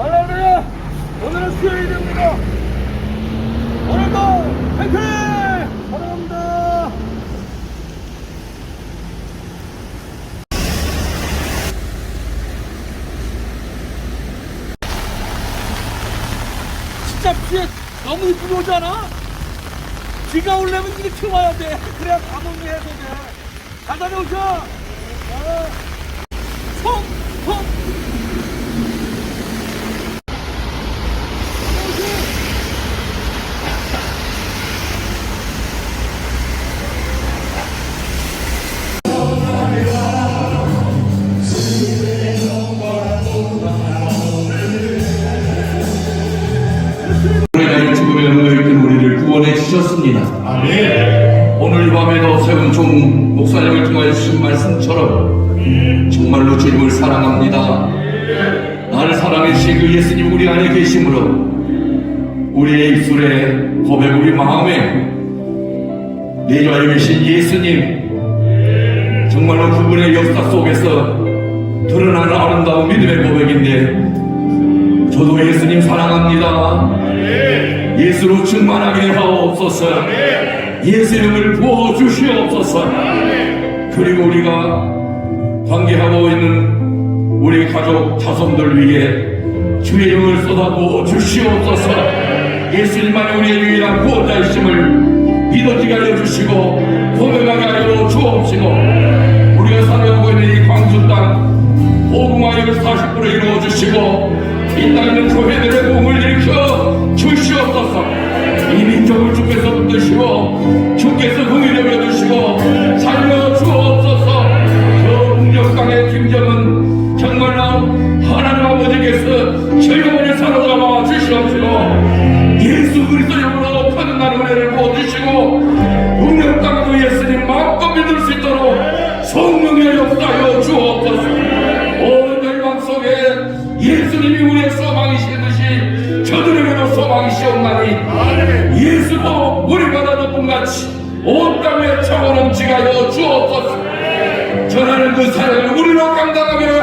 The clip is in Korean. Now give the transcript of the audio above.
할렐루야! 오늘은 수요일입니다. 오늘도 화이팅! 사랑합니다. 진짜 비에 너무 이쁘게 오잖아 비가 오려면 이렇게 와야 돼. 그래야 가뭄이 해도 돼. 잘 다녀오셔! 어. 퐁! 퐁! 주셨습니다. 오늘 이 밤에도 세운종 목사님을 통하여 주신 말씀처럼 정말로 주님을 사랑합니다. 나를 사랑해 주신 그 예수님 우리 안에 계심으로 우리의 입술에 고백 우리 마음에 내주하여 계신 예수님 정말로 그분의 역사 속에서 드러나는 아름다운 믿음의 고백인데 저도 예수님 사랑합니다. 예수로 충만하게 하옵소서. 예수 이름을 부어 주시옵소서. 그리고 우리가 관계하고 있는 우리 가족 자손들 위해 주의 이름을 쏟아부어 주시옵소서. 예수님만이 우리의 유일한 구원자이심을 믿어지게 하여 주시고 고백하게 하여 주옵시고 우리가 살아가고 있는 이 광주 땅 복음화역을 40%로 이루어 주시고 이 땅에 있는 교회 김정은 정말로 하나님 아버지께서 저영원히 사로잡아 주시옵시고 예수 그리스도 이름으로 거듭나는 은혜를 북녘 땅에도 예수님 마음껏 믿을 수 있도록 성령의 역사여 주옵소서. 온 열방 속에 예수님이 우리의 소망이시듯이 저들에게도 소망이시옵나니 예수도 우리가 나도뿐같이 온 땅에 차오름지가 여 주옵소서 전하는 그 사랑을 우리로 감당하게